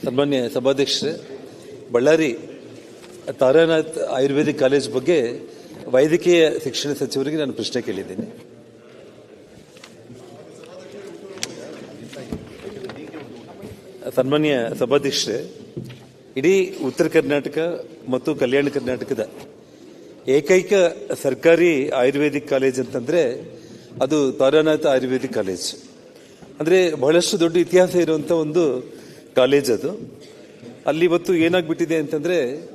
ಸನ್ಮಾನ್ಯ ಸಭಾಧ್ಯಕ್ಷರೇ, ಬಳ್ಳಾರಿ ತಾರಾನಾಥ್ ಆಯುರ್ವೇದಿಕ್ ಕಾಲೇಜ್ ಬಗ್ಗೆ ವೈದ್ಯಕೀಯ ಶಿಕ್ಷಣ ಸಚಿವರಿಗೆ ನಾನು ಪ್ರಶ್ನೆ ಕೇಳಿದ್ದೀನಿ. ಸನ್ಮಾನ್ಯ ಸಭಾಧ್ಯಕ್ಷರೇ, ಇಡೀ ಉತ್ತರ ಕರ್ನಾಟಕ ಮತ್ತು ಕಲ್ಯಾಣ ಕರ್ನಾಟಕದ ಏಕೈಕ ಸರ್ಕಾರಿ ಆಯುರ್ವೇದಿಕ್ ಕಾಲೇಜ್ ಅಂತಂದರೆ ಅದು ತಾರಾನಾಥ ಆಯುರ್ವೇದಿಕ್ ಕಾಲೇಜ್. ಅಂದರೆ ಬಹಳಷ್ಟು ದೊಡ್ಡ ಇತಿಹಾಸ ಇರುವಂಥ ಒಂದು ಕಾಲೇಜ್ ಅದು. ಅಲ್ಲಿ ಇವತ್ತು ಏನಾಗ್ಬಿಟ್ಟಿದೆ ಅಂತಂದ್ರೆ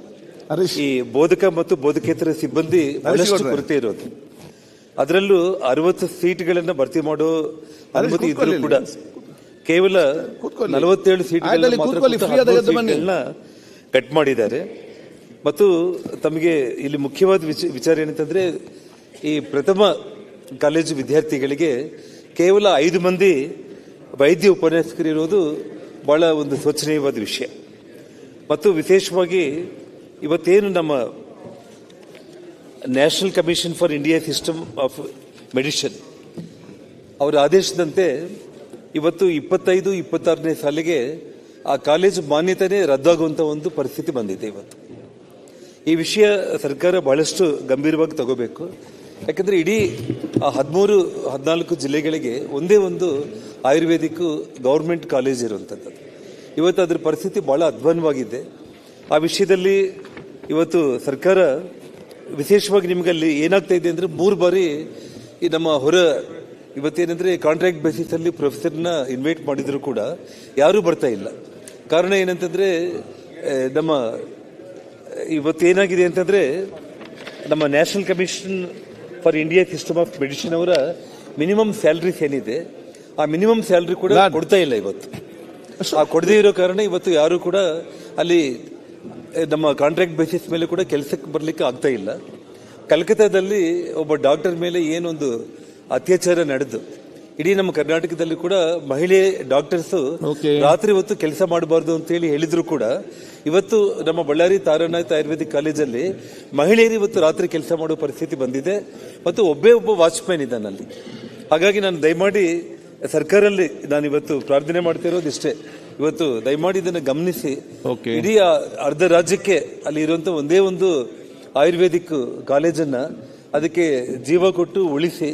ಈ ಬೋಧಕ ಮತ್ತು ಬೋಧಕೇತರ ಸಿಬ್ಬಂದಿ ಬಹಳಷ್ಟು ಕೊರತೆ ಇರೋದು. ಅದರಲ್ಲೂ ಅರವತ್ತು ಸೀಟ್ಗಳನ್ನ ಭರ್ತಿ ಮಾಡೋ ಅನುಮತಿ ಇದ್ರೂ ಕೂಡ. ಕೇವಲ. ನಲವತ್ತೇಳು ಸೀಟ್ಗಳನ್ನ ಕಟ್ ಮಾಡಿದ್ದಾರೆ. ಮತ್ತು ತಮಗೆ ಇಲ್ಲಿ ಮುಖ್ಯವಾದ ವಿಚ- ವಿಚಾರ ಏನಂತಂದ್ರೆ ಈ ಪ್ರಥಮ ಕಾಲೇಜು ವಿದ್ಯಾರ್ಥಿಗಳಿಗೆ ಕೇವಲ ಐದು ಮಂದಿ ವೈದ್ಯ ಉಪನ್ಯಾಸಕರಿರೋದು ಬಹಳ ಒಂದು ಶೋಚನೀಯವಾದ ವಿಷಯ. ಮತ್ತು ವಿಶೇಷವಾಗಿ ಇವತ್ತೇನು ನಮ್ಮ national commission for India system of medicine ಅವರ ಆದೇಶದಂತೆ ಇವತ್ತು ಇಪ್ಪತ್ತೈದು, ಇಪ್ಪತ್ತಾರನೇ ಸಾಲಿಗೆ ಆ ಕಾಲೇಜು ಮಾನ್ಯತೆನೇ ರದ್ದಾಗುವಂಥ ಒಂದು ಪರಿಸ್ಥಿತಿ ಬಂದಿದೆ ಇವತ್ತು. ಈ ವಿಷಯ ಸರ್ಕಾರ ಬಹಳಷ್ಟು ಗಂಭೀರವಾಗಿ ತಗೋಬೇಕು. ಯಾಕಂದ್ರೆ ಇಡೀ ಹದಿಮೂರು, ಹದಿನಾಲ್ಕು ಜಿಲ್ಲೆಗಳಿಗೆ ಒಂದೇ ಒಂದು ಆಯುರ್ವೇದಿಕ್ ಗೌರ್ಮೆಂಟ್ ಕಾಲೇಜ್ ಇರುವಂಥದ್ದು ಇವತ್ತು ಅದರ ಪರಿಸ್ಥಿತಿ ಬಹಳ ಅಧ್ವಾನವಾಗಿದೆ ಆ ವಿಷಯದಲ್ಲಿ ಇವತ್ತು ಸರ್ಕಾರ ವಿಶೇಷವಾಗಿ ನಿಮಗಲ್ಲಿ ಏನಾಗ್ತಾ ಇದೆ ಅಂದ್ರೆ ಮೂರು ಬಾರಿ ಈ ನಮ್ಮ ಹೊರ ಇವತ್ತೇನಂದ್ರೆ ಕಾಂಟ್ರಾಕ್ಟ್ ಬೇಸಿಸ್ ಅಲ್ಲಿ ಪ್ರೊಫೆಸರ್ನ ಇನ್ವೈಟ್ ಮಾಡಿದ್ರು ಕೂಡ ಯಾರೂ ಬರ್ತಾ ಇಲ್ಲ. ಕಾರಣ ಏನಂತಂದ್ರೆ ನಮ್ಮ, ಇವತ್ತೇನಾಗಿದೆ ಅಂತಂದ್ರೆ ನಮ್ಮ national commission for India system of medicine ಅವರ ಮಿನಿಮಮ್ ಸ್ಯಾಲ್ರೀಸ್ ಏನಿದೆ ಆ ಮಿನಿಮಮ್ ಸ್ಯಾಲ್ರಿ ಕೂಡ ಕೊಡ್ತಾ ಇಲ್ಲ ಇವತ್ತು. ಆ ಕೊಡದೇ ಇರೋ ಕಾರಣ ಇವತ್ತು ಯಾರು ಕೂಡ ಅಲ್ಲಿ ನಮ್ಮ ಕಾಂಟ್ರಾಕ್ಟ್ ಬೇಸಿಸ್ ಮೇಲೆ ಕೂಡ ಕೆಲಸಕ್ಕೆ ಬರಲಿಕ್ಕೆ ಆಗ್ತಾ ಇಲ್ಲ. ಕಲ್ಕತ್ತಾದಲ್ಲಿ ಒಬ್ಬ ಡಾಕ್ಟರ್ ಮೇಲೆ ಏನೊಂದು ಅತ್ಯಾಚಾರ ನಡೆದು ಇಡೀ ನಮ್ಮ ಕರ್ನಾಟಕದಲ್ಲಿ ಕೂಡ ಮಹಿಳೆ ಡಾಕ್ಟರ್ಸ್ ರಾತ್ರಿ ಹೊತ್ತು ಕೆಲಸ ಮಾಡಬಾರ್ದು ಅಂತ ಹೇಳಿ ಹೇಳಿದ್ರು ಕೂಡ. ಇವತ್ತು ನಮ್ಮ ಬಳ್ಳಾರಿ ತಾರಾನಾಥ್ ಆಯುರ್ವೇದಿಕ್ ಕಾಲೇಜಲ್ಲಿ ಮಹಿಳೆಯರು ಇವತ್ತು ರಾತ್ರಿ ಕೆಲಸ ಮಾಡುವ ಪರಿಸ್ಥಿತಿ ಬಂದಿದೆ. ಮತ್ತು ಒಬ್ಬೇ ಒಬ್ಬ ವಾಚ್ಮ್ಯಾನ್ ಇದ್ದಾನಲ್ಲಿ ಹಾಗಾಗಿ ನಾನು ದಯಮಾಡಿ ಸರ್ಕಾರಲ್ಲಿ ನಾನು ಇವತ್ತು ಪ್ರಾರ್ಥನೆ ಮಾಡ್ತಾ ಇರೋದು ಇಷ್ಟೇ ಇವತ್ತು ದಯಮಾಡಿ ಇದನ್ನು ಗಮನಿಸಿ. ಇಡೀ ಅರ್ಧ ರಾಜ್ಯಕ್ಕೆ ಅಲ್ಲಿ ಇರುವಂತ ಒಂದೇ ಒಂದು ಆಯುರ್ವೇದಿಕ್ ಕಾಲೇಜನ್ನ ಅದಕ್ಕೆ ಜೀವ ಕೊಟ್ಟು ಉಳಿಸಿ.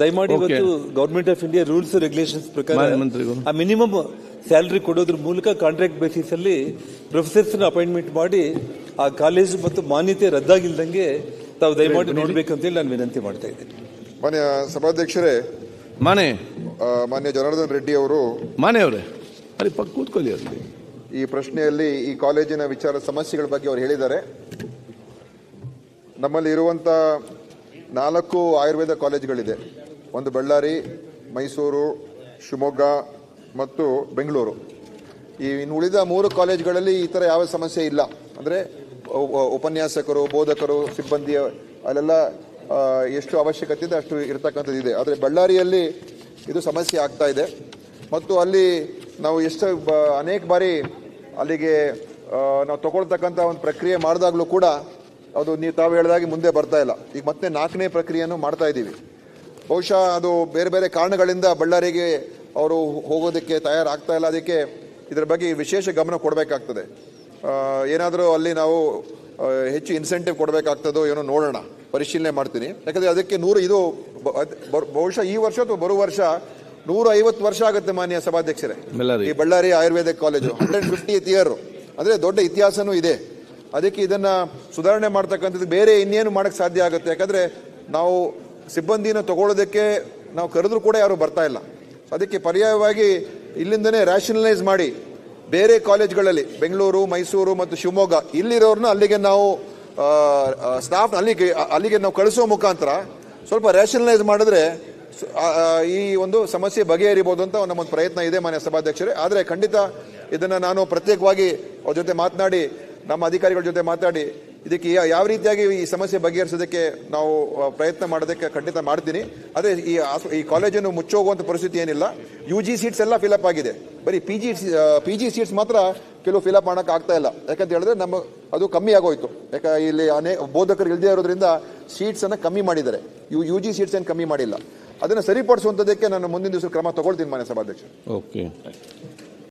ದಯಮಾಡಿ ಇವತ್ತು government of India rules regulations ಪ್ರಕಾರ ಮಂತ್ರಿಗಳು. ಆ ಮಿನಿಮಮ್ ಸ್ಯಾಲರಿ ಕೊಡೋದ್ರ ಮೂಲಕ ಕಾಂಟ್ರಾಕ್ಟ್ ಬೇಸಿಸ್ ಅಲ್ಲಿ ಪ್ರೊಫೆಸರ್ಸ್ ಅಪಾಯಿಂಟ್ಮೆಂಟ್ ಮಾಡಿ ಆ ಕಾಲೇಜು ಮತ್ತು ಮಾನ್ಯತೆ ರದ್ದಾಗಿಲ್ದಂಗೆ ತಾವು ದಯಮಾಡಿ ನೋಡ್ಬೇಕಂತೇಳಿ ನಾನು ವಿನಂತಿ ಮಾಡ್ತಾ ಇದ್ದೀನಿ. ಮಾನ್ಯ ಸಭಾಧ್ಯಕ್ಷರೇ ಮಾನೆ ಮಾನ್ಯ ಜನಾರ್ದನ್ ರೆಡ್ಡಿ ಅವರು ಮಾನೆ ಅವರೇ. ಅಲ್ಲಿ ಪಕ್ಕ ಕೂತ್ಕೊಳ್ಳಿ ಅಲ್ಲಿ. ಈ ಪ್ರಶ್ನೆಯಲ್ಲಿ ಈ ಕಾಲೇಜಿನ ವಿಚಾರ ಸಮಸ್ಯೆಗಳ ಬಗ್ಗೆ ಅವರು ಹೇಳಿದ್ದಾರೆ. ನಮ್ಮಲ್ಲಿ ಇರುವಂತ ನಾಲ್ಕು ಆಯುರ್ವೇದ ಕಾಲೇಜ್ಗಳಿದೆ. ಒಂದು ಬಳ್ಳಾರಿ, ಮೈಸೂರು, ಶಿವಮೊಗ್ಗ ಮತ್ತು ಬೆಂಗಳೂರು. ಈ ಇನ್ನು ಉಳಿದ ಮೂರು ಕಾಲೇಜ್ಗಳಲ್ಲಿ ಈ ಥರ ಯಾವ ಸಮಸ್ಯೆ ಇಲ್ಲ. ಅಂದರೆ ಉಪನ್ಯಾಸಕರು, ಬೋಧಕರು, ಸಿಬ್ಬಂದಿಯ ಅಲ್ಲೆಲ್ಲ ಎಷ್ಟು ಅವಶ್ಯಕತೆ ಇದೆ ಅಷ್ಟು ಇರತಕ್ಕಂಥದ್ದು ಇದೆ. ಆದರೆ ಬಳ್ಳಾರಿಯಲ್ಲಿ ಇದು ಸಮಸ್ಯೆ ಆಗ್ತಾ ಇದೆ. ಮತ್ತು ಅಲ್ಲಿ ನಾವು ಎಷ್ಟು ಅನೇಕ ಬಾರಿ ಅಲ್ಲಿಗೆ ನಾವು ತಗೊಳ್ತಕ್ಕಂಥ ಒಂದು ಪ್ರಕ್ರಿಯೆ ಮಾಡಿದಾಗಲೂ ಕೂಡ ಅದು ನೀವು ತಾವು ಹೇಳಿದಾಗೆ ಮುಂದೆ ಬರ್ತಾ ಇಲ್ಲ. ಈಗ ಮತ್ತೆ ನಾಲ್ಕನೇ ಪ್ರಕ್ರಿಯೆಯನ್ನು ಮಾಡ್ತಾ ಇದ್ದೀವಿ. ಬಹುಶಃ ಅದು ಬೇರೆ ಬೇರೆ ಕಾರಣಗಳಿಂದ ಬಳ್ಳಾರಿಗೆ ಅವರು ಹೋಗೋದಕ್ಕೆ ತಯಾರಾಗ್ತಾ ಇಲ್ಲ. ಅದಕ್ಕೆ ಇದರ ಬಗ್ಗೆ ವಿಶೇಷ ಗಮನ ಕೊಡಬೇಕಾಗ್ತದೆ. ಏನಾದರೂ ಅಲ್ಲಿ ನಾವು ಹೆಚ್ಚು ಇನ್ಸೆಂಟಿವ್ ಕೊಡಬೇಕಾಗ್ತದೋ ಏನೋ ನೋಡೋಣ. ಪರಿಶೀಲನೆ ಮಾಡ್ತೀನಿ. ಯಾಕಂದರೆ ಅದಕ್ಕೆ ನೂರು ಇದು ಬಹುಶಃ ಈ ವರ್ಷ ಅಥವಾ ಬರುವ ವರ್ಷ ನೂರ ಐವತ್ತು ವರ್ಷ ಆಗುತ್ತೆ ಮಾನ್ಯ ಸಭಾಧ್ಯಕ್ಷರೇ. ಈ Ballari Ayurvedic college hundred fifty year ಅಂದರೆ ದೊಡ್ಡ ಇತಿಹಾಸನೂ ಇದೆ. ಅದಕ್ಕೆ ಇದನ್ನು ಸುಧಾರಣೆ ಮಾಡ್ತಕ್ಕಂಥದ್ದು ಬೇರೆ ಇನ್ನೇನು ಮಾಡೋಕ್ಕೆ ಸಾಧ್ಯ ಆಗುತ್ತೆ? ಯಾಕಂದರೆ ನಾವು ಸಿಬ್ಬಂದಿನ ತಗೊಳ್ಳೋದಕ್ಕೆ ನಾವು ಕರೆದ್ರೂ ಕೂಡ ಯಾರು ಬರ್ತಾ ಇಲ್ಲ. ಅದಕ್ಕೆ ಪರ್ಯಾಯವಾಗಿ ಇಲ್ಲಿಂದನೇ ರ್ಯಾಷನಲೈಸ್ ಮಾಡಿ ಬೇರೆ ಕಾಲೇಜ್ಗಳಲ್ಲಿ ಬೆಂಗಳೂರು, ಮೈಸೂರು ಮತ್ತು ಶಿವಮೊಗ್ಗ ಇಲ್ಲಿರೋರನ್ನ ಅಲ್ಲಿಗೆ ನಾವು ಸ್ಟಾಫ್ ಅಲ್ಲಿಗೆ ಅಲ್ಲಿಗೆ ನಾವು ಕಳಿಸೋ ಮುಖಾಂತರ ಸ್ವಲ್ಪ ರ್ಯಾಷನಲೈಸ್ ಮಾಡಿದ್ರೆ ಈ ಒಂದು ಸಮಸ್ಯೆ ಬಗೆಹರಿಬೋದು ಅಂತ ನಮ್ಮೊಂದು ಪ್ರಯತ್ನ ಇದೆ ಮಾನ್ಯ ಸಭಾಧ್ಯಕ್ಷರೇ. ಆದರೆ ಖಂಡಿತ ಇದನ್ನು ನಾನು ಪ್ರತ್ಯೇಕವಾಗಿ ಅವ್ರ ಜೊತೆ ಮಾತನಾಡಿ ನಮ್ಮ ಅಧಿಕಾರಿಗಳ ಜೊತೆ ಮಾತಾಡಿ, ಇದಕ್ಕೆ ಯಾವ ರೀತಿಯಾಗಿ ಈ ಸಮಸ್ಯೆ ಬಗೆಹರಿಸೋದಕ್ಕೆ ನಾವು ಪ್ರಯತ್ನ ಮಾಡೋದಕ್ಕೆ ಖಂಡಿತ ಮಾಡ್ತೀನಿ. ಅದೇ, ಈ ಈ ಕಾಲೇಜನ್ನು ಮುಚ್ಚೋಗುವಂಥ ಪರಿಸ್ಥಿತಿ ಏನಿಲ್ಲ. ಯು ಜಿ ಸೀಟ್ಸ್ ಎಲ್ಲ ಫಿಲಪ್ ಆಗಿದೆ. ಬರೀ P G P G seats ಮಾತ್ರ ಕೆಲವು ಫಿಲಪ್ ಮಾಡೋಕೆ ಆಗ್ತಾ ಇಲ್ಲ. ಯಾಕಂತ ಹೇಳಿದ್ರೆ ನಮ್ಮ, ಅದು ಕಮ್ಮಿ ಆಗೋಯ್ತು. ಯಾಕೆ, ಇಲ್ಲಿ ಅನೇಕ ಬೋಧಕರು ಇಲ್ಲದೆ ಇರೋದ್ರಿಂದ ಸೀಟ್ಸ್ ಅನ್ನ ಕಮ್ಮಿ ಮಾಡಿದ್ದಾರೆ. ಯು ಯು ಜಿ ಸೀಟ್ಸ್ ಏನು ಕಮ್ಮಿ ಮಾಡಿಲ್ಲ. ಅದನ್ನು ಸರಿಪಡಿಸುವಂಥದ್ದಕ್ಕೆ ನಾನು ಮುಂದಿನ ದಿವಸ ಕ್ರಮ ತಗೊಳ್ತೀನಿ ಮಾನ್ಯ ಸಭಾಧ್ಯಕ್ಷ ಓಕೆ